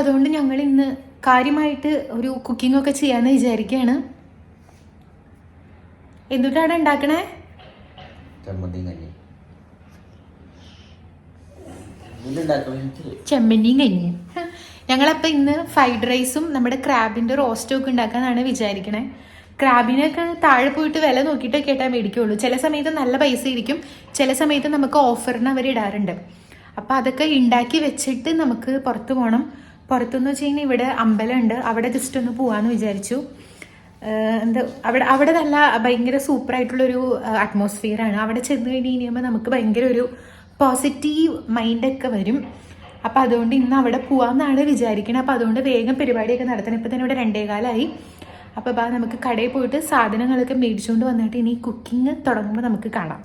അതുകൊണ്ട് ഞങ്ങൾ ഇന്ന് കാര്യമായിട്ട് ഒരു കുക്കിംഗ് ഒക്കെ ചെയ്യാന്ന് വിചാരിക്കുകയാണ് എന്തുട്ടാണ് ഉണ്ടാക്കണേ? ചെമ്മന്നിയും കഞ്ഞി ചെമ്മന്തിയും കഞ്ഞിയും. ഞങ്ങളപ്പോൾ ഇന്ന് ഫ്രൈഡ് റൈസും നമ്മുടെ ക്രാബിന്റെ റോസ്റ്റും ഒക്കെ ഉണ്ടാക്കാനാണ് വിചാരിക്കണേ. ക്രാബിനൊക്കെ താഴെ പോയിട്ട് വില നോക്കിയിട്ടൊക്കെ ആയിട്ടാ മേടിക്കുള്ളൂ. ചില സമയത്ത് നല്ല പൈസ ഇരിക്കും. ചില സമയത്ത് നമുക്ക് ഓഫറിന് അവർ ഇടാറുണ്ട്. അപ്പോൾ അതൊക്കെ ഉണ്ടാക്കി വെച്ചിട്ട് നമുക്ക് പുറത്തു പോകണം പുറത്തുനിന്ന് വെച്ച് കഴിഞ്ഞാൽ ഇവിടെ അമ്പലമുണ്ട് അവിടെ ജസ്റ്റ് ഒന്ന് പോവാന്ന് വിചാരിച്ചു. എന്താ അവിടെ അവിടെ നല്ല ഭയങ്കര സൂപ്പർ അറ്റ്മോസ്ഫിയർ ആണ്. അവിടെ ചെന്ന് കഴിഞ്ഞ് കഴിയുമ്പോൾ നമുക്ക് ഭയങ്കര ഒരു പോസിറ്റീവ് മൈൻഡൊക്കെ വരും. അപ്പോൾ അതുകൊണ്ട് ഇന്ന് അവിടെ പോവാമെന്നാണ് വിചാരിക്കുന്നത് അപ്പോൾ അതുകൊണ്ട് വേഗം പരിപാടിയൊക്കെ നടത്തണം. ഇപ്പം തന്നെ ഇവിടെ രണ്ടേകാലായി അപ്പോൾ ബാ നമുക്ക് കടയിൽ പോയിട്ട് സാധനങ്ങളൊക്കെ മേടിച്ചുകൊണ്ട് വന്നിട്ട് ഇനി കുക്കിംഗ് തുടങ്ങുമ്പോൾ നമുക്ക് കാണാം.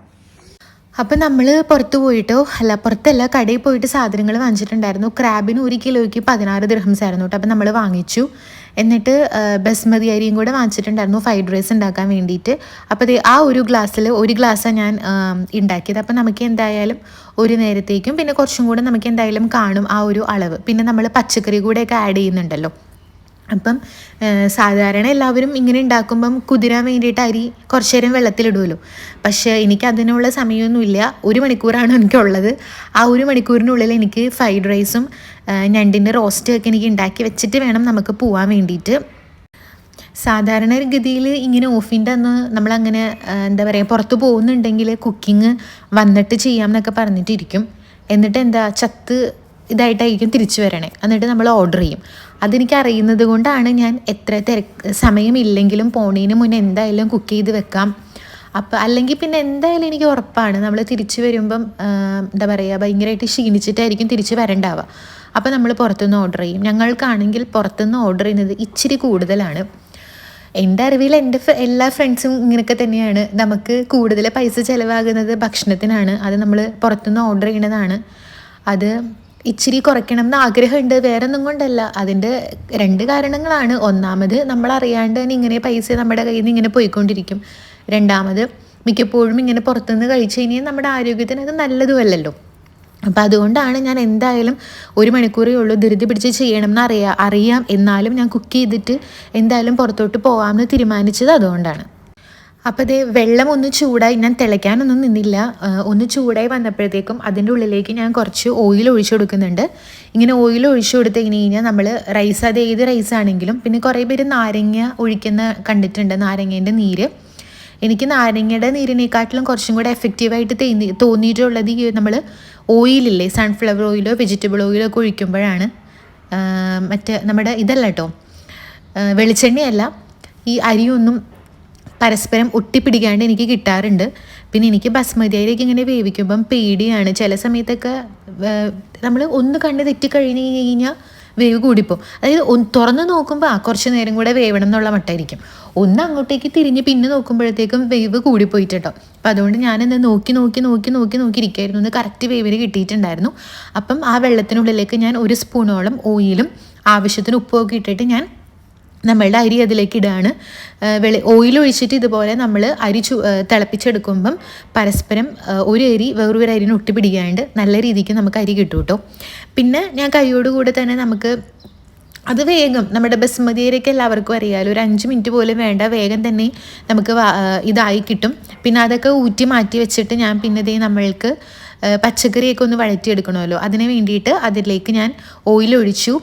അപ്പം നമ്മൾ പുറത്ത് പോയിട്ടോ അല്ല പുറത്തല്ല കടയിൽ പോയിട്ട് സാധനങ്ങൾ വാങ്ങിച്ചിട്ടുണ്ടായിരുന്നു. ക്രാബിന് ഒരു കിലോയ്ക്ക് പതിനാറ് ദിർഹംസ് ആയിരുന്നു കേട്ടോ അപ്പം നമ്മൾ വാങ്ങിച്ചു. എന്നിട്ട് ബസ്മതി അരിയും കൂടെ വാങ്ങിച്ചിട്ടുണ്ടായിരുന്നു ഫ്രൈഡ് റൈസ് ഉണ്ടാക്കാൻ വേണ്ടിയിട്ട്. അപ്പോൾ ആ ഒരു ഗ്ലാസ്സിൽ ഒരു ഗ്ലാസ്സാണ് ഞാൻ ഉണ്ടാക്കിയത് അപ്പം നമുക്ക് എന്തായാലും ഒരു നേരത്തേക്കും പിന്നെ കുറച്ചും കൂടെ നമുക്ക് എന്തായാലും കാണും ആ ഒരു അളവ്. പിന്നെ നമ്മൾ പച്ചക്കറി കൂടെയൊക്കെ ആഡ് ചെയ്യുന്നുണ്ടല്ലോ. അപ്പം സാധാരണ എല്ലാവരും ഇങ്ങനെ ഉണ്ടാക്കുമ്പം കുതിരാൻ വേണ്ടിയിട്ട് അരി കുറച്ച് നേരം വെള്ളത്തിലിടുമല്ലോ പക്ഷേ എനിക്ക് അതിനുള്ള സമയമൊന്നുമില്ല. ഒരു മണിക്കൂറാണ് എനിക്കുള്ളത്. ആ ഒരു മണിക്കൂറിനുള്ളിൽ എനിക്ക് ഫ്രൈഡ് റൈസും ഞണ്ടിന്റെ റോസ്റ്റും ഒക്കെ എനിക്ക് ഉണ്ടാക്കി വെച്ചിട്ട് വേണം നമുക്ക് പോകാൻ വേണ്ടിയിട്ട്. സാധാരണ ഗതിയിൽ ഇങ്ങനെ ഓഫിന്റെ അന്ന് നമ്മളങ്ങനെ എന്താ പറയുക പുറത്ത് പോകുന്നുണ്ടെങ്കിൽ കുക്കിംഗ് വന്നിട്ട് ചെയ്യാം എന്നൊക്കെ പറഞ്ഞിട്ടിരിക്കും. എന്നിട്ട് എന്താ ചത്ത് ഇതായിട്ടായിരിക്കും തിരിച്ചു വരണേ. എന്നിട്ട് നമ്മൾ ഓർഡർ ചെയ്യും. അതെനിക്ക് അറിയുന്നത് കൊണ്ടാണ് ഞാൻ എത്ര തിരക്ക് സമയമില്ലെങ്കിലും പോണേന് മുന്നേ എന്തായാലും കുക്ക് ചെയ്ത് വെക്കാം. അപ്പം അല്ലെങ്കിൽ പിന്നെ എന്തായാലും എനിക്ക് ഉറപ്പാണ് നമ്മൾ തിരിച്ചു വരുമ്പം എന്താ പറയുക ഭയങ്കരമായിട്ട് ക്ഷീണിച്ചിട്ടായിരിക്കും തിരിച്ച് വരണ്ടാവുക. അപ്പം നമ്മൾ പുറത്തുനിന്ന് ഓർഡർ ചെയ്യും. ഞങ്ങൾക്കാണെങ്കിൽ പുറത്തുനിന്ന് ഓർഡർ ചെയ്യുന്നത് ഇച്ചിരി കൂടുതലാണ്. എന്റെ അറിവിൽ എന്റെ എല്ലാ ഫ്രണ്ട്സും ഇങ്ങനെയൊക്കെ തന്നെയാണ്. നമുക്ക് കൂടുതൽ പൈസ ചിലവാകുന്നത് ഭക്ഷണത്തിനാണ്. അത് നമ്മൾ പുറത്തുനിന്ന് ഓർഡർ ചെയ്യണതാണ് അത് ഇച്ചിരി കുറയ്ക്കണം എന്ന് ആഗ്രഹമുണ്ട് വേറെ ഒന്നും കൊണ്ടല്ല. അതിന്റെ രണ്ട് കാരണങ്ങളാണ്. ഒന്നാമത് നമ്മൾ അറിയാണ്ട് തന്നെ ഇങ്ങനെ പൈസ നമ്മുടെ കയ്യിൽ നിന്ന് ഇങ്ങനെ പോയിക്കൊണ്ടിരിക്കും. രണ്ടാമത് മിക്കപ്പോഴും ഇങ്ങനെ പുറത്തുനിന്ന് കഴിച്ചു കഴിഞ്ഞാൽ നമ്മുടെ ആരോഗ്യത്തിന് അത് നല്ലതുമല്ലല്ലോ. അപ്പം അതുകൊണ്ടാണ് ഞാൻ എന്തായാലും ഒരു മണിക്കൂറേ ഉള്ളൂ ധൃതി പിടിച്ച് ചെയ്യണം എന്ന് അറിയാം. അറിയാം എന്നാലും ഞാൻ കുക്ക് ചെയ്തിട്ട് എന്തായാലും പുറത്തോട്ട് പോകാമെന്ന് തീരുമാനിച്ചത് അതുകൊണ്ടാണ്. അപ്പോൾ അതേ വെള്ളം ഒന്ന് ചൂടായി ഞാൻ തിളയ്ക്കാനൊന്നും നിന്നില്ല. ഒന്ന് ചൂടായി വന്നപ്പോഴത്തേക്കും അതിന്റെ ഉള്ളിലേക്ക് ഞാൻ കുറച്ച് ഓയിൽ ഒഴിച്ചു കൊടുക്കുന്നുണ്ട്. ഇങ്ങനെ ഓയിൽ ഒഴിച്ചു കൊടുത്തു കഴിഞ്ഞ് കഴിഞ്ഞാൽ നമ്മൾ റൈസ് അത് ഏത് റൈസ് ആണെങ്കിലും പിന്നെ കുറേ പേര് നാരങ്ങ ഒഴിക്കുന്ന കണ്ടിട്ടുണ്ട് നാരങ്ങേന്റെ നീര്. എനിക്ക് നാരങ്ങയുടെ നീരിനെക്കാട്ടിലും കുറച്ചും കൂടെ എഫക്റ്റീവായിട്ട് തോന്നി തോന്നിയിട്ടുള്ളത് ഈ നമ്മൾ ഓയിലില്ലേ സൺഫ്ലവർ ഓയിലോ വെജിറ്റബിൾ ഓയിലോ ഒക്കെ ഒഴിക്കുമ്പോഴാണ്. മറ്റേ നമ്മുടെ ഇതല്ല കേട്ടോ വെളിച്ചെണ്ണയല്ല. ഈ അരിയൊന്നും പരസ്പരം ഒട്ടിപ്പിടിക്കാണ്ട് എനിക്ക് കിട്ടാറുണ്ട്. പിന്നെ എനിക്ക് ബസ്മതി അരിയൊക്കെ ഇങ്ങനെ വേവിക്കുമ്പം പേടിയാണ്. ചില സമയത്തൊക്കെ നമ്മൾ ഒന്ന് കണ്ട് തെറ്റി കഴിഞ്ഞ് കഴിഞ്ഞാൽ വേവ് കൂടിപ്പോ. അതായത് തുറന്ന് നോക്കുമ്പോൾ ആ കുറച്ച് നേരം കൂടെ വേവണം എന്നുള്ള മട്ടായിരിക്കും. ഒന്ന് അങ്ങോട്ടേക്ക് തിരിഞ്ഞ് പിന്നെ നോക്കുമ്പോഴത്തേക്കും വേവ് കൂടിപ്പോയിട്ടോ അപ്പം അതുകൊണ്ട് ഞാനെന്താ നോക്കി നോക്കി നോക്കി നോക്കി നോക്കി ഇരിക്കായിരുന്നു ഒന്ന് കറക്റ്റ് വേവിന് കിട്ടിയിട്ടുണ്ടായിരുന്നു. അപ്പം ആ വെള്ളത്തിനുള്ളിലേക്ക് ഞാൻ ഒരു സ്പൂണോളം ഓയിലും ആവശ്യത്തിന് ഉപ്പുമൊക്കെ ഇട്ടിട്ട് ഞാൻ നമ്മളുടെ അരി അതിലേക്ക് ഇടുകയാണ് വെളി ഓയിൽ ഒഴിച്ചിട്ട് ഇതുപോലെ നമ്മൾ അരി ചു തിളപ്പിച്ചെടുക്കുമ്പം പരസ്പരം ഒരു അരി വേറൊരു അരിന് ഒട്ടിപ്പിടിക്കാണ്ട് നല്ല രീതിക്ക് നമുക്ക് അരി കിട്ടും കേട്ടോ പിന്നെ ഞാൻ കൈയോടുകൂടെ തന്നെ നമുക്ക് അത് വേഗം നമ്മുടെ ബസ്മതി അരിയൊക്കെ എല്ലാവർക്കും അറിയാമല്ലോ ഒരു അഞ്ച് മിനിറ്റ് പോലും വേണ്ട വേഗം തന്നെ നമുക്ക് ഇതായി കിട്ടും. പിന്നെ അതൊക്കെ ഊറ്റി മാറ്റി വെച്ചിട്ട് ഞാൻ പിന്നെ ഇതേ നമ്മൾക്ക് പച്ചക്കറിയൊക്കെ ഒന്ന് വഴറ്റിയെടുക്കണമല്ലോ. അതിന് വേണ്ടിയിട്ട് അതിലേക്ക് ഞാൻ ഓയിൽ ഒഴിച്ചു.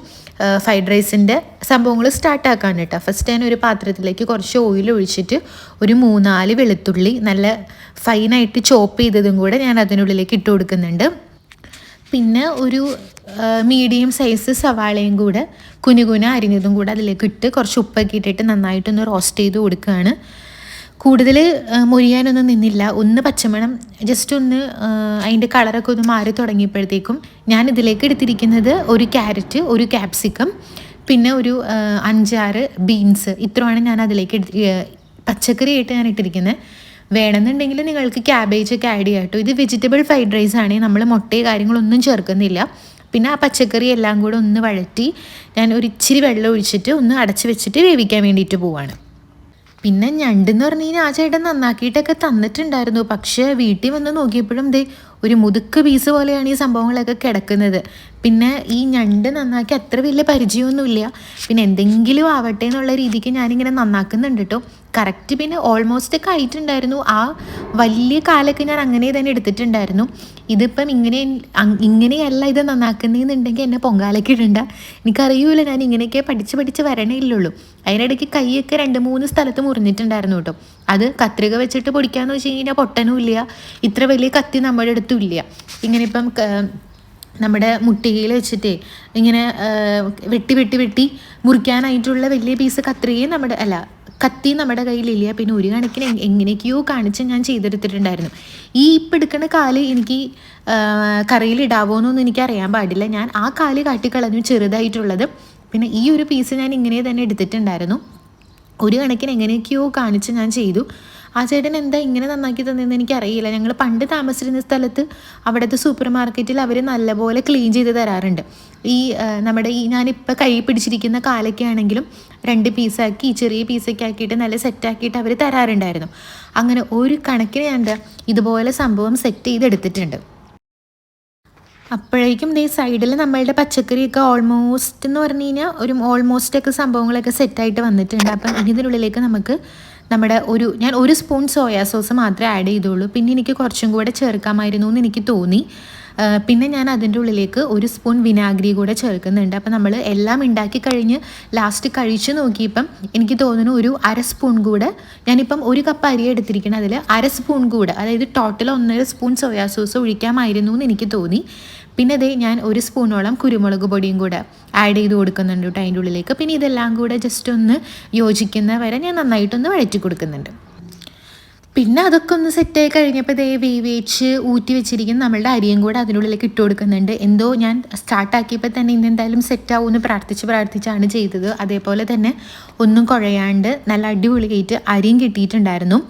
ഫ്രൈഡ് റൈസിന്റെ സംഭവങ്ങൾ സ്റ്റാർട്ടാക്കാൻ കേട്ടോ. ഫസ്റ്റ് ഞാൻ ഒരു പാത്രത്തിലേക്ക് കുറച്ച് ഓയിൽ ഒഴിച്ചിട്ട് ഒരു മൂന്നാൽ വെളുത്തുള്ളി നല്ല ഫൈനായിട്ട് ചോപ്പ് ചെയ്തതും കൂടെ ഞാൻ അതിനുള്ളിലേക്ക് ഇട്ട് കൊടുക്കുന്നുണ്ട്. പിന്നെ ഒരു മീഡിയം സൈസ് സവാളയും കൂടെ കുനുകുന അരിഞ്ഞതും കൂടെ അതിലേക്ക് ഇട്ട് കുറച്ച് ഉപ്പൊക്കെ ഇട്ടിട്ട് നന്നായിട്ടൊന്ന് റോസ്റ്റ് ചെയ്ത് കൊടുക്കുകയാണ്. കൂടുതൽ മുരിയാനൊന്നും നിന്നില്ല. ഒന്ന് പച്ചമണം ജസ്റ്റ് ഒന്ന് അതിന്റെ കളറൊക്കെ ഒന്ന് മാറി തുടങ്ങിയപ്പോഴത്തേക്കും ഞാൻ ഇതിലേക്ക് എടുത്തിരിക്കുന്നത് ഒരു ക്യാരറ്റ് ഒരു ക്യാപ്സിക്കം പിന്നെ ഒരു അഞ്ചാറ് ബീൻസ്. ഇത്രയാണ് ഞാൻ അതിലേക്ക് എടുത്ത് ഏ, പച്ചക്കറിയായിട്ട് ഞാൻ ഇട്ടിരിക്കുന്നത്. വേണമെന്നുണ്ടെങ്കിൽ നിങ്ങൾക്ക് ക്യാബേജ് ഒക്കെ ആഡ് ചെയ്യാം കേട്ടോ. ഇത് വെജിറ്റബിൾ ഫ്രൈഡ് റൈസ് ആണ്. നമ്മൾ മുട്ടയും കാര്യങ്ങളൊന്നും ചേർക്കുന്നില്ല. പിന്നെ ആ പച്ചക്കറി എല്ലാം കൂടെ ഒന്ന് വഴറ്റി ഞാൻ ഒരു ഇച്ചിരി വെള്ളം ഒഴിച്ചിട്ട് ഒന്ന് അടച്ച് വെച്ചിട്ട് വേവിക്കാൻ വേണ്ടിയിട്ട് പോവാണ്. പിന്നെ ഞണ്ടെന്ന് പറഞ്ഞു കഴിഞ്ഞാൽ ആ ചേട്ടൻ നന്നാക്കിയിട്ടൊക്കെ തന്നിട്ടുണ്ടായിരുന്നു. പക്ഷേ വീട്ടിൽ വന്ന് നോക്കിയപ്പോഴും ദേ ഒരു മുതുക്ക് പീസ് പോലെയാണ് ഈ സംഭവങ്ങളൊക്കെ കിടക്കുന്നത്. പിന്നെ ഈ ഞണ്ട് നന്നാക്കി അത്ര വലിയ പരിചയമൊന്നുമില്ല. പിന്നെ എന്തെങ്കിലും ആവട്ടെ എന്നുള്ള രീതിക്ക് ഞാനിങ്ങനെ നന്നാക്കുന്നുണ്ട് കേട്ടോ. കറക്റ്റ് പിന്നെ ഓൾമോസ്റ്റ് ഒക്കെ ആയിട്ടുണ്ടായിരുന്നു. ആ വലിയ കാലൊക്കെ ഞാൻ അങ്ങനെ തന്നെ എടുത്തിട്ടുണ്ടായിരുന്നു. ഇതിപ്പം ഇങ്ങനെ ഇങ്ങനെയല്ല ഇത് നന്നാക്കുന്നതെന്നുണ്ടെങ്കിൽ എന്നെ പൊങ്കാലയ്ക്ക് ഇടണ്ട. എനിക്കറിയൂല ഞാൻ ഇങ്ങനെയൊക്കെ പഠിച്ച് പഠിച്ച് വരണേ ഇല്ലുള്ളൂ. അതിനിടയ്ക്ക് കൈയൊക്കെ രണ്ട് മൂന്ന് സ്ഥലത്ത് മുറിഞ്ഞിട്ടുണ്ടായിരുന്നു കേട്ടോ. അത് കത്രിക വെച്ചിട്ട് പൊടിക്കാന്ന് വെച്ച് കഴിഞ്ഞാൽ പൊട്ടനും ഇല്ല ഇത്ര വലിയ കത്തി നമ്മുടെ അടുത്തും ഇല്ല. ഇങ്ങനെ ഇപ്പം നമ്മുടെ മുട്ടികയിൽ വെച്ചിട്ട് ഇങ്ങനെ വെട്ടി വെട്ടി വെട്ടി മുറിക്കാനായിട്ടുള്ള വലിയ പീസ് കത്രികയും നമ്മുടെ അല്ല കത്തി നമ്മുടെ കയ്യിലില്ല പിന്നെ ഒരു കണക്കിന് എങ്- എങ്ങനെയൊക്കെയോ കാണിച്ച് ഞാൻ ചെയ്തെടുത്തിട്ടുണ്ടായിരുന്നു. ഈ ഇപ്പം എടുക്കുന്ന കാൽ എനിക്ക് കറിയിൽ കറിയിലിടാവോ എന്നൊന്നും എനിക്ക് അറിയാൻ പാടില്ല. ഞാൻ ആ കാൽ കാട്ടിക്കളഞ്ഞു ചെറുതായിട്ടുള്ളത്. പിന്നെ ഈ ഒരു പീസ് ഞാൻ ഇങ്ങനെ തന്നെ എടുത്തിട്ടുണ്ടായിരുന്നു. ഒരു കണക്കിന് എങ്ങനെയൊക്കെയോ കാണിച്ച് ഞാൻ ചെയ്തു. ആ ചേട്ടൻ എന്താ ഇങ്ങനെ നന്നാക്കി തന്നതെന്ന് എനിക്കറിയില്ല. ഞങ്ങൾ പണ്ട് താമസിച്ചിരുന്ന സ്ഥലത്ത് അവിടുത്തെ സൂപ്പർ മാർക്കറ്റിൽ അവർ നല്ലപോലെ ക്ലീൻ ചെയ്ത് തരാറുണ്ട്. ഈ നമ്മുടെ ഈ ഞാനിപ്പോൾ കൈ പിടിച്ചിരിക്കുന്ന കാലൊക്കെ ആണെങ്കിലും രണ്ട് പീസാക്കി ചെറിയ പീസൊക്കെ ആക്കിയിട്ട് നല്ല സെറ്റാക്കിയിട്ട് അവർ തരാറുണ്ടായിരുന്നു. അങ്ങനെ ഒരു കണക്കിന് ഞാൻ എന്താ ഇതുപോലെ സംഭവം സെറ്റ് ചെയ്തെടുത്തിട്ടുണ്ട്. അപ്പോഴേക്കും ഈ സൈഡിൽ നമ്മളുടെ പച്ചക്കറിയൊക്കെ ഓൾമോസ്റ്റ് എന്ന് പറഞ്ഞു കഴിഞ്ഞാൽ ഒരു ഓൾമോസ്റ്റ് ഒക്കെ സംഭവങ്ങളൊക്കെ സെറ്റായിട്ട് വന്നിട്ടുണ്ട്. അപ്പം ഇതിനുള്ളിലേക്ക് നമുക്ക് നമ്മുടെ ഒരു ഞാൻ ഒരു സ്പൂൺ സോയാ സോസ് മാത്രമേ ആഡ് ചെയ്തുള്ളൂ. പിന്നെ എനിക്ക് കുറച്ചും കൂടെ ചേർക്കാമായിരുന്നു എന്ന് എനിക്ക് തോന്നി. പിന്നെ ഞാൻ അതിന്റെ ഉള്ളിലേക്ക് ഒരു സ്പൂൺ വിനാഗിരി കൂടെ ചേർക്കുന്നുണ്ട്. അപ്പോൾ നമ്മൾ എല്ലാം ഉണ്ടാക്കി കഴിഞ്ഞ് ലാസ്റ്റ് കഴിച്ച് നോക്കിയപ്പം എനിക്ക് തോന്നുന്നു ഒരു അര സ്പൂൺ കൂടെ ഞാനിപ്പം ഒരു കപ്പ് അരി എടുത്തിരിക്കണം അതിൽ അര സ്പൂൺ കൂടെ അതായത് ടോട്ടൽ ഒന്നര സ്പൂൺ സോയാ സോസ് ഒഴിക്കാമായിരുന്നു എന്ന് എനിക്ക് തോന്നി. പിന്നെ ദേ ഞാൻ ഒരു സ്പൂണോളം കുരുമുളക് പൊടിയും കൂടെ ആഡ് ചെയ്ത് കൊടുക്കുന്നുണ്ട് കേട്ടോ അതിന്റെ ഉള്ളിലേക്ക്. പിന്നെ ഇതെല്ലാം കൂടെ ജസ്റ്റ് ഒന്ന് യോജിക്കുന്ന വരെ ഞാൻ നന്നായിട്ടൊന്ന് വഴറ്റി കൊടുക്കുന്നുണ്ട്. പിന്നെ അതൊക്കെ ഒന്ന് സെറ്റായി കഴിഞ്ഞപ്പോൾ ദേ വേവിച്ച് ഊറ്റി വെച്ചിരിക്കുന്ന നമ്മളുടെ അരിയും കൂടെ അതിനുള്ളിലേക്ക് ഇട്ട് കൊടുക്കുന്നുണ്ട്. എന്തോ ഞാൻ സ്റ്റാർട്ടാക്കിയപ്പോൾ തന്നെ ഇന്ന് എന്തായാലും സെറ്റാവുമെന്ന് പ്രാർത്ഥിച്ച് പ്രാർത്ഥിച്ചാണ് ചെയ്തത്. അതേപോലെ തന്നെ ഒന്നും കുഴയാണ്ട് നല്ല അടിപൊളിയായിട്ട് അരിയും കിട്ടിയിട്ടുണ്ടായിരുന്നു.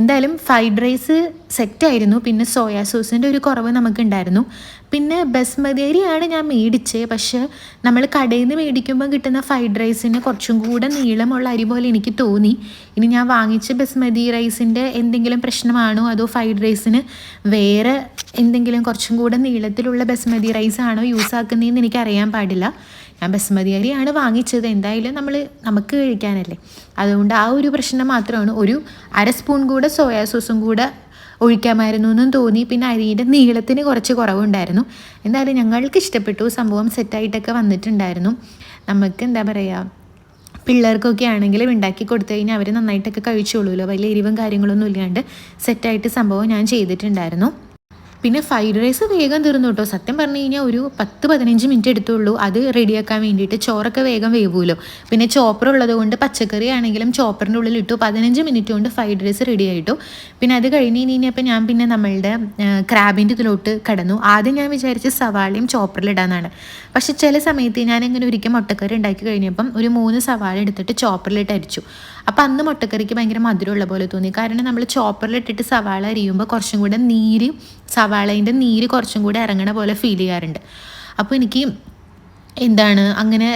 എന്തായാലും ഫ്രൈഡ് റൈസ് സെറ്റായിരുന്നു പിന്നെ സോയാ സോസിന്റെ ഒരു കുറവ് നമുക്കുണ്ടായിരുന്നു. പിന്നെ ബസ്മതി അരിയാണ് ഞാൻ മേടിച്ചത് പക്ഷേ നമ്മൾ കടയിൽ നിന്ന് മേടിക്കുമ്പോൾ കിട്ടുന്ന ഫ്രൈഡ് റൈസിന് കുറച്ചും കൂടെ നീളമുള്ള അരി പോലെ എനിക്ക് തോന്നി. ഇനി ഞാൻ വാങ്ങിച്ച ബസ്മതി റൈസിന്റെ എന്തെങ്കിലും പ്രശ്നമാണോ? അതോ ഫ്രൈഡ് റൈസിന് വേറെ എന്തെങ്കിലും കുറച്ചും കൂടെ നീളത്തിലുള്ള ബസ്മതി റൈസ് ആണോ യൂസ് ആക്കുന്നതെന്ന് എനിക്ക് അറിയാൻ പാടില്ല. ഞാൻ ബസ്മതി അരിയാണ് വാങ്ങിച്ചത്. എന്തായാലും നമ്മൾ നമുക്ക് കഴിക്കാനല്ലേ. അതുകൊണ്ട് ആ ഒരു പ്രശ്നം മാത്രമാണ്. ഒരു അര സ്പൂൺ കൂടെ സോയാ സോസും കൂടെ ഒഴിക്കാമായിരുന്നു എന്നും തോന്നി. പിന്നെ അരിയുടെ നീളത്തിന് കുറച്ച് കുറവുണ്ടായിരുന്നു. എന്തായാലും ഞങ്ങൾക്ക് ഇഷ്ടപ്പെട്ടു. സംഭവം സെറ്റായിട്ടൊക്കെ വന്നിട്ടുണ്ടായിരുന്നു. നമുക്ക് എന്താ പറയുക പിള്ളേർക്കൊക്കെ ആണെങ്കിലും ഉണ്ടാക്കി കൊടുത്തു കഴിഞ്ഞാൽ അവർ നന്നായിട്ടൊക്കെ കഴിച്ചോളൂല്ലോ വലിയ എരിവും കാര്യങ്ങളൊന്നും ഇല്ലാണ്ട് സെറ്റായിട്ട് സംഭവം ഞാൻ ചെയ്തിട്ടുണ്ടായിരുന്നു. പിന്നെ ഫ്രൈഡ് റൈസ് വേഗം തീർന്നു കേട്ടോ സത്യം പറഞ്ഞു കഴിഞ്ഞാൽ ഒരു പത്ത് പതിനഞ്ച് മിനിറ്റ് എടുത്തുള്ളൂ. അത് റെഡിയാക്കാൻ വേണ്ടിയിട്ട് ചോറൊക്കെ വേഗം വേവുമല്ലോ പിന്നെ ചോപ്പർ ഉള്ളത് കൊണ്ട് പച്ചക്കറി ആണെങ്കിലും ചോപ്പറിന്റെ ഉള്ളിൽ ഇട്ടു. പതിനഞ്ച് മിനിറ്റ് കൊണ്ട് ഫ്രൈഡ് റൈസ് റെഡി ആയിട്ടു. പിന്നെ അത് കഴിഞ്ഞ് കഴിഞ്ഞപ്പോൾ ഞാൻ പിന്നെ നമ്മളുടെ ക്രാബിന്റെ ഇതിലോട്ട് കടന്നു. ആദ്യം ഞാൻ വിചാരിച്ച് സവാളയും ചോപ്പറിലിടാന്നാണ് പക്ഷെ ചില സമയത്ത് ഞാൻ ഇങ്ങനെ ഒരിക്കൽ മുട്ടക്കറി ഉണ്ടാക്കി കഴിഞ്ഞപ്പം ഒരു മൂന്ന് സവാള എടുത്തിട്ട് ചോപ്പറിലിട്ട് അരിച്ചു. അപ്പോൾ അന്ന് മുട്ടക്കറിക്ക് ഭയങ്കര മധുരമുള്ള പോലെ തോന്നി. കാരണം നമ്മൾ ചോപ്പറിലിട്ടിട്ട് സവാള അരിയുമ്പോൾ കുറച്ചും കൂടെ നീര് സവാളേന്റെ നീര് കുറച്ചും കൂടെ ഇറങ്ങണ പോലെ ഫീൽ ചെയ്യാറുണ്ട്. അപ്പോൾ എനിക്ക് എന്താണ് അങ്ങനെ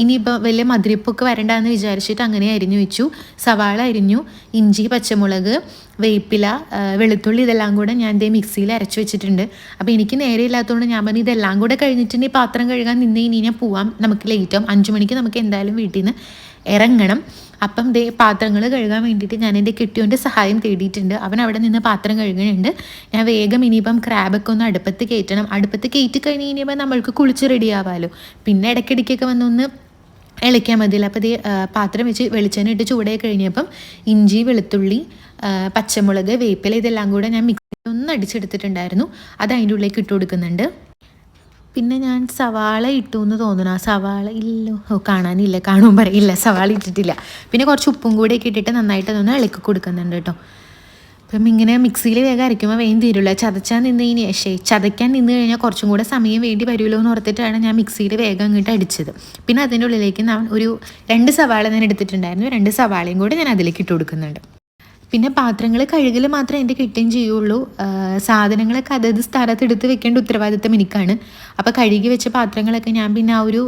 ഇനിയിപ്പോൾ വലിയ മധുരിപ്പൊക്കെ വരണ്ടെന്ന് വിചാരിച്ചിട്ട് അങ്ങനെ അരിഞ്ഞു വെച്ചു. സവാള അരിഞ്ഞു ഇഞ്ചി പച്ചമുളക് വേപ്പില വെളുത്തുള്ളി ഇതെല്ലാം കൂടെ ഞാൻ ദേ മിക്സിയിൽ അരച്ചു വെച്ചിട്ടുണ്ട്. അപ്പോൾ എനിക്ക് നേരെ ഇല്ലാത്തതുകൊണ്ട് ഞാൻ പറഞ്ഞു ഇതെല്ലാം കൂടെ കഴിഞ്ഞിട്ട് ഈ പാത്രം കഴുകാൻ നിന്ന് ഇനി ഞാൻ പോവാം. നമുക്ക് ലേറ്റ് ആവും. അഞ്ച് മണിക്ക് നമുക്ക് എന്തായാലും വീട്ടിൽ നിന്ന് ഇറങ്ങണം. അപ്പം ദേ പാത്രങ്ങൾ കഴുകാൻ വേണ്ടിയിട്ട് ഞാൻ എന്റെ കെട്ടിയോന്റെ സഹായം തേടിയിട്ടുണ്ട്. അവൻ അവിടെ നിന്ന് പാത്രം കഴുകുന്നുണ്ട്. ഞാൻ വേഗം ഇനിയിപ്പം ക്രാബൊക്കെ ഒന്ന് അടുപ്പത്ത് കയറ്റണം. അടുപ്പത്ത് കയറ്റി കഴിഞ്ഞ് കഴിഞ്ഞപ്പോൾ നമ്മൾക്ക് കുളിച്ച് റെഡി ആവാമല്ലോ പിന്നെ ഇടയ്ക്കിടയ്ക്കൊക്കെ വന്നൊന്ന് ഇളയ്ക്കാൻ മതിയല്ലോ. അപ്പോൾ ഇത് പാത്രം വെച്ച് വെളിച്ചെണ്ണ ഇട്ട് ചൂടായി കഴിഞ്ഞപ്പം ഇഞ്ചി വെളുത്തുള്ളി പച്ചമുളക് വേപ്പില ഇതെല്ലാം കൂടെ ഞാൻ മിക്സിയിൽ ഒന്ന് അടിച്ചെടുത്തിട്ടുണ്ടായിരുന്നു. അത് അതിന്റെ ഉള്ളിലേക്ക് ഇട്ട് കൊടുക്കുന്നുണ്ട്. പിന്നെ ഞാൻ സവാള ഇട്ടു എന്ന് തോന്നുന്നു. ആ സവാള ഇല്ലോ. ഓ കാണാനില്ല. കാണുമ്പോൾ പറയില്ല. സവാള ഇട്ടിട്ടില്ല. പിന്നെ കുറച്ച് ഉപ്പും കൂടിയൊക്കെ ഇട്ടിട്ട് നന്നായിട്ട് അതൊന്ന് ഇളക്കി കൊടുക്കുന്നുണ്ട് കേട്ടോ. അപ്പം ഇങ്ങനെ മിക്സിയിൽ വേഗം അരയ്ക്കുമ്പോൾ വേഗം തീരുള്ളൂ. ചതച്ചാൽ നിന്ന് കഴിഞ്ഞാൽ ശേ ചതയ്ക്കാൻ നിന്ന് കഴിഞ്ഞാൽ കുറച്ചും കൂടെ സമയം വേണ്ടി വരുമല്ലോ എന്ന് ഓർത്തിട്ടാണ് ഞാൻ മിക്സിയിൽ വേഗം അങ്ങോട്ട് അടിച്ചത്. പിന്നെ അതിന്റെ ഉള്ളിലേക്ക് ഞാൻ ഒരു രണ്ട് സവാള ഞാൻ എടുത്തിട്ടുണ്ടായിരുന്നു. രണ്ട് സവാളയും കൂടി ഞാൻ അതിലേക്ക് ഇട്ട് കൊടുക്കുന്നുണ്ട്. പിന്നെ പാത്രങ്ങൾ കഴുകൽ മാത്രമേ എന്റെ കിട്ടുകയും ചെയ്യുള്ളൂ. സാധനങ്ങളൊക്കെ അതത് സ്ഥലത്ത് എടുത്ത് വെക്കേണ്ട ഉത്തരവാദിത്തം എനിക്കാണ്. അപ്പോൾ കഴുകി വെച്ച പാത്രങ്ങളൊക്കെ ഞാൻ പിന്നെ ആ ഒരു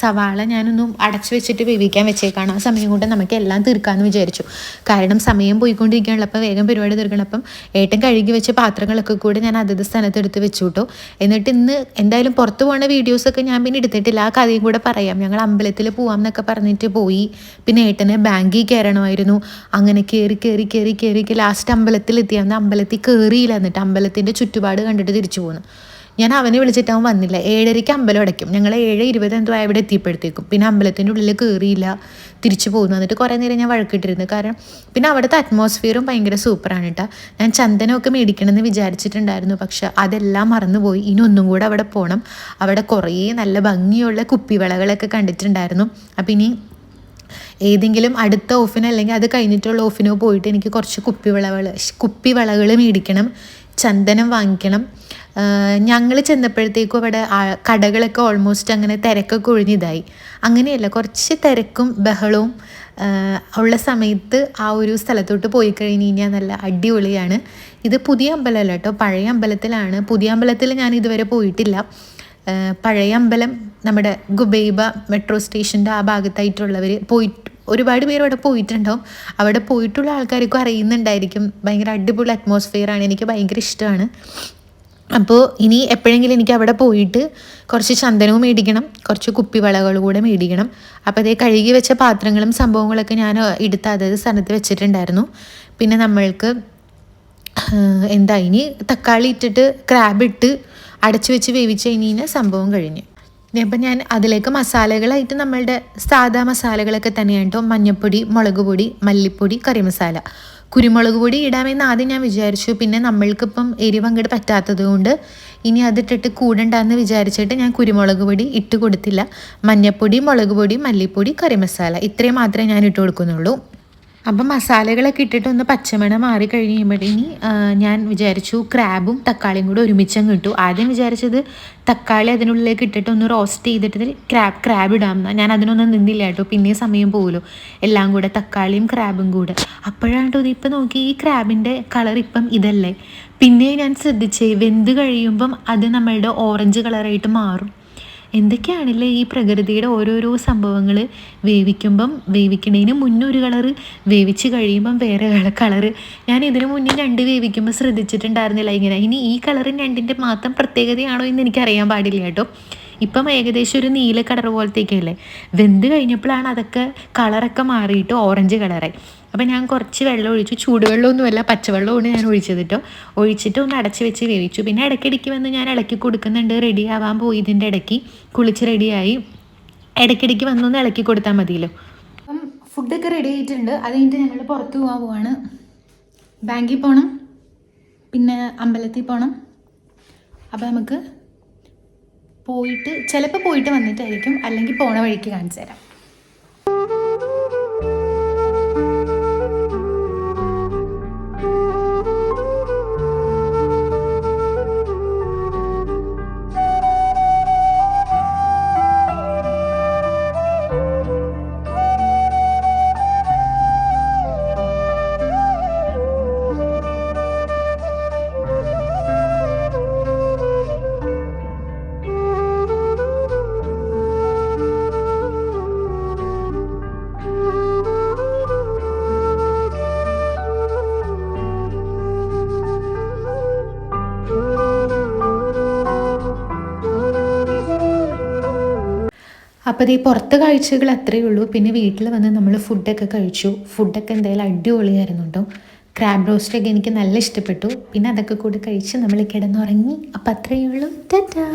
സവാള ഞാനൊന്നും അടച്ചു വെച്ചിട്ട് വേവിക്കാൻ വെച്ചേക്കാണ്. ആ സമയം കൊണ്ട് നമുക്ക് എല്ലാം തീർക്കാമെന്ന് വിചാരിച്ചു. കാരണം സമയം പോയിക്കൊണ്ടിരിക്കുകയാണല്ലോ അപ്പോൾ വേഗം പരിപാടി തീർക്കണം അപ്പം ഏട്ടൻ കഴുകി വെച്ച പാത്രങ്ങളൊക്കെ കൂടി ഞാൻ അതത് സ്ഥലത്ത് എടുത്ത് വെച്ചു കേട്ടോ എന്നിട്ട് ഇന്ന് എന്തായാലും പുറത്ത് പോകുന്ന വീഡിയോസൊക്കെ ഞാൻ പിന്നെ എടുത്തിട്ടില്ല. ആ കഥയും കൂടെ പറയാം. ഞങ്ങൾ അമ്പലത്തിൽ പോവാം എന്നൊക്കെ പറഞ്ഞിട്ട് പോയി. പിന്നെ ഏട്ടനെ ബാങ്കിൽ കയറണമായിരുന്നു. അങ്ങനെ കയറി കയറി കയറി കയറി ലാസ്റ്റ് അമ്പലത്തിൽ എത്തിയാന്ന് അമ്പലത്തിൽ കയറിയില്ല എന്നിട്ട് അമ്പലത്തിന്റെ ചുറ്റുപാട് കണ്ടിട്ട് തിരിച്ചു പോന്നു. ഞാൻ അവനെ വിളിച്ചിട്ട് അവൻ വന്നില്ല. ഏഴരയ്ക്ക് അമ്പലം അടയ്ക്കും. ഞങ്ങൾ ഏഴ് ഇരുപത് എന്തോ ഇവിടെ എത്തിയപ്പോഴത്തേക്കും. പിന്നെ അമ്പലത്തിന്റെ ഉള്ളിൽ കയറിയില്ല തിരിച്ചു പോകുന്നു. എന്നിട്ട് കുറേ നേരം ഞാൻ വഴക്കിട്ടിരുന്നു. കാരണം പിന്നെ അവിടുത്തെ അറ്റ്മോസ്ഫിയറും ഭയങ്കര സൂപ്പറാണ് കേട്ടോ ഞാൻ ചന്ദനമൊക്കെ മേടിക്കണമെന്ന് വിചാരിച്ചിട്ടുണ്ടായിരുന്നു. പക്ഷെ അതെല്ലാം മറന്നുപോയി. ഇനി ഒന്നും കൂടെ അവിടെ പോകണം അവിടെ കുറേ നല്ല ഭംഗിയുള്ള കുപ്പിവളകളൊക്കെ കണ്ടിട്ടുണ്ടായിരുന്നു. അപ്പം ഇനി ഏതെങ്കിലും അടുത്ത ഓഫിനോ അല്ലെങ്കിൽ അത് കഴിഞ്ഞിട്ടുള്ള ഓഫിനോ പോയിട്ട് എനിക്ക് കുറച്ച് കുപ്പിവിളകൾ കുപ്പിവിളകൾ മേടിക്കണം. ചന്ദനം വാങ്ങിക്കണം. ഞങ്ങൾ ചെന്നപ്പോഴത്തേക്കും അവിടെ കടകളൊക്കെ ഓൾമോസ്റ്റ് അങ്ങനെ തിരക്കൊക്കെ ഒഴിഞ്ഞിതായി അങ്ങനെയല്ല കുറച്ച് തിരക്കും ബഹളവും ഉള്ള സമയത്ത് ആ ഒരു സ്ഥലത്തോട്ട് പോയി കഴിഞ്ഞ് കഴിഞ്ഞാൽ നല്ല അടിപൊളിയാണ്. ഇത് പുതിയ അമ്പലമല്ല കേട്ടോ പഴയ അമ്പലത്തിലാണ്. പുതിയ അമ്പലത്തിൽ ഞാൻ ഇതുവരെ പോയിട്ടില്ല. പഴയ അമ്പലം നമ്മുടെ ഗുബൈബ മെട്രോ സ്റ്റേഷന്റെ ആ ഭാഗത്തായിട്ടുള്ളവർ പോയിട്ട് ഒരുപാട് പേര് അവിടെ പോയിട്ടുണ്ടാവും. അവിടെ പോയിട്ടുള്ള ആൾക്കാർക്കും അറിയുന്നുണ്ടായിരിക്കും. ഭയങ്കര അടിപൊളി അറ്റ്മോസ്ഫിയർ ആണ് എനിക്ക് ഭയങ്കര ഇഷ്ടമാണ്. അപ്പോൾ ഇനി എപ്പോഴെങ്കിലും എനിക്ക് അവിടെ പോയിട്ട് കുറച്ച് ചന്ദനവും മേടിക്കണം കുറച്ച് കുപ്പിവളകൾ കൂടെ മേടിക്കണം. അപ്പോൾ അതേ കഴുകി വെച്ച പാത്രങ്ങളും സംഭവങ്ങളൊക്കെ ഞാൻ എടുത്ത് അതത് സ്ഥലത്ത് വെച്ചിട്ടുണ്ടായിരുന്നു. പിന്നെ നമ്മൾക്ക് എന്താ ഇനി തക്കാളി ഇട്ടിട്ട് ക്രാബ് ഇട്ട് അടച്ചു വെച്ച് വേവിച്ച് കഴിഞ്ഞ് കഴിഞ്ഞാൽ സംഭവം കഴിഞ്ഞു. അപ്പം ഞാൻ അതിലേക്ക് മസാലകളായിട്ട് നമ്മളുടെ സാധാ മസാലകളൊക്കെ തന്നെയാണ് കേട്ടോ. മഞ്ഞൾപ്പൊടി മുളക് പൊടി മല്ലിപ്പൊടി കറി മസാല. കുരുമുളക് പൊടി ഇടാമെന്ന് ആദ്യം ഞാൻ വിചാരിച്ചു. പിന്നെ നമ്മൾക്കിപ്പം എരിവ് അങ്ങോട്ട് പറ്റാത്തത് കൊണ്ട് ഇനി അതിട്ടിട്ട് കൂടണ്ടെന്ന് വിചാരിച്ചിട്ട് ഞാൻ കുരുമുളക് പൊടി ഇട്ട് കൊടുത്തില്ല. മഞ്ഞൾപ്പൊടി മുളക് പൊടി മല്ലിപ്പൊടി കറി മസാല ഇത്രയും മാത്രമേ ഞാൻ ഇട്ട് കൊടുക്കുന്നുള്ളൂ. അപ്പം മസാലകളൊക്കെ ഇട്ടിട്ട് ഒന്ന് പച്ചമണം മാറി കഴിഞ്ഞ് കഴിയുമ്പോഴേനി ഞാൻ വിചാരിച്ചു ക്രാബും തക്കാളിയും കൂടെ ഒരുമിച്ചങ്ങ് ഇട്ടു. ആദ്യം വിചാരിച്ചത് തക്കാളി അതിനുള്ളിലേക്ക് ഇട്ടിട്ട് ഒന്ന് റോസ്റ്റ് ചെയ്തിട്ട് ക്രാബ് ക്രാബ് ഇടാം ഞാൻ അതിനൊന്നും നിന്നില്ല കേട്ടോ. പിന്നെ സമയം പോകുമല്ലോ എല്ലാം കൂടെ തക്കാളിയും ക്രാബും കൂടെ. അപ്പോഴാണ് ഇപ്പം നോക്കി ഈ ക്രാബിന്റെ കളർ ഇപ്പം ഇതല്ലേ. പിന്നെ ഞാൻ ശ്രദ്ധിച്ചേ വെന്ത് കഴിയുമ്പം അത് നമ്മളുടെ ഓറഞ്ച് കളറായിട്ട് മാറും. എന്തൊക്കെയാണല്ലേ ഈ പ്രകൃതിയുടെ ഓരോരോ സംഭവങ്ങൾ വേവിക്കുമ്പം വേവിക്കണതിന് മുന്നേ ഒരു കളറ് വേവിച്ച് കഴിയുമ്പം വേറെ കളറ് ഞാൻ ഇതിനു മുന്നേ രണ്ട് വേവിക്കുമ്പോൾ ശ്രദ്ധിച്ചിട്ടുണ്ടായിരുന്നില്ല ഇങ്ങനെ. ഇനി ഈ കളറും രണ്ടിന്റെ മാത്രം പ്രത്യേകതയാണോ എന്ന് എനിക്കറിയാൻ പാടില്ല കേട്ടോ. ഇപ്പം ഏകദേശം ഒരു നീല കളർ പോലത്തേക്കല്ലേ? വെന്ത് കഴിഞ്ഞപ്പോഴാണ് അതൊക്കെ കളറൊക്കെ മാറിയിട്ട് ഓറഞ്ച് കളറായി അപ്പം ഞാൻ കുറച്ച് വെള്ളം ഒഴിച്ചു. ചൂടുവെള്ളമൊന്നുമല്ല പച്ചവെള്ളമാണ് ഞാൻ ഒഴിച്ചത് കേട്ടോ ഒഴിച്ചിട്ട് ഒന്ന് അടച്ച് വെച്ച് വേവിച്ചു. പിന്നെ ഇടയ്ക്കിടയ്ക്ക് വന്ന് ഞാൻ ഇളക്കി കൊടുക്കുന്നുണ്ട്. റെഡി ആവാൻ പോയി ഇതിന്റെ ഇടയ്ക്ക്. കുളിച്ച് റെഡിയായി ഇടയ്ക്കിടയ്ക്ക് വന്നൊന്ന് ഇളക്കി കൊടുത്താൽ മതിയല്ലോ. അപ്പം ഫുഡൊക്കെ റെഡി ആയിട്ടുണ്ട്. അത് കഴിഞ്ഞിട്ട് ഞങ്ങൾ പുറത്ത് പോകാൻ പോവാണ്. ബാങ്കിൽ പോകണം പിന്നെ അമ്പലത്തിൽ പോകണം അപ്പോൾ നമുക്ക് പോയിട്ട് ചിലപ്പോൾ പോയിട്ട് വന്നിട്ടായിരിക്കും. അല്ലെങ്കിൽ പോണ വഴിക്ക് കാണിച്ചു തരാം. അപ്പോൾ ഈ പുറത്ത് കാഴ്ചകൾ അത്രയേ ഉള്ളൂ. പിന്നെ വീട്ടിൽ വന്ന് നമ്മൾ ഫുഡൊക്കെ കഴിച്ചു. ഫുഡൊക്കെ എന്തായാലും അടിപൊളിയായിരുന്നു കേട്ടോ ക്രാബ് റോസ്റ്റൊക്കെ എനിക്ക് നല്ല ഇഷ്ടപ്പെട്ടു. പിന്നെ അതൊക്കെ കൂടി കഴിച്ച് നമ്മൾ കിടന്നുറങ്ങി. അപ്പോൾ അത്രയേ ഉള്ളൂ. ടാറ്റാ.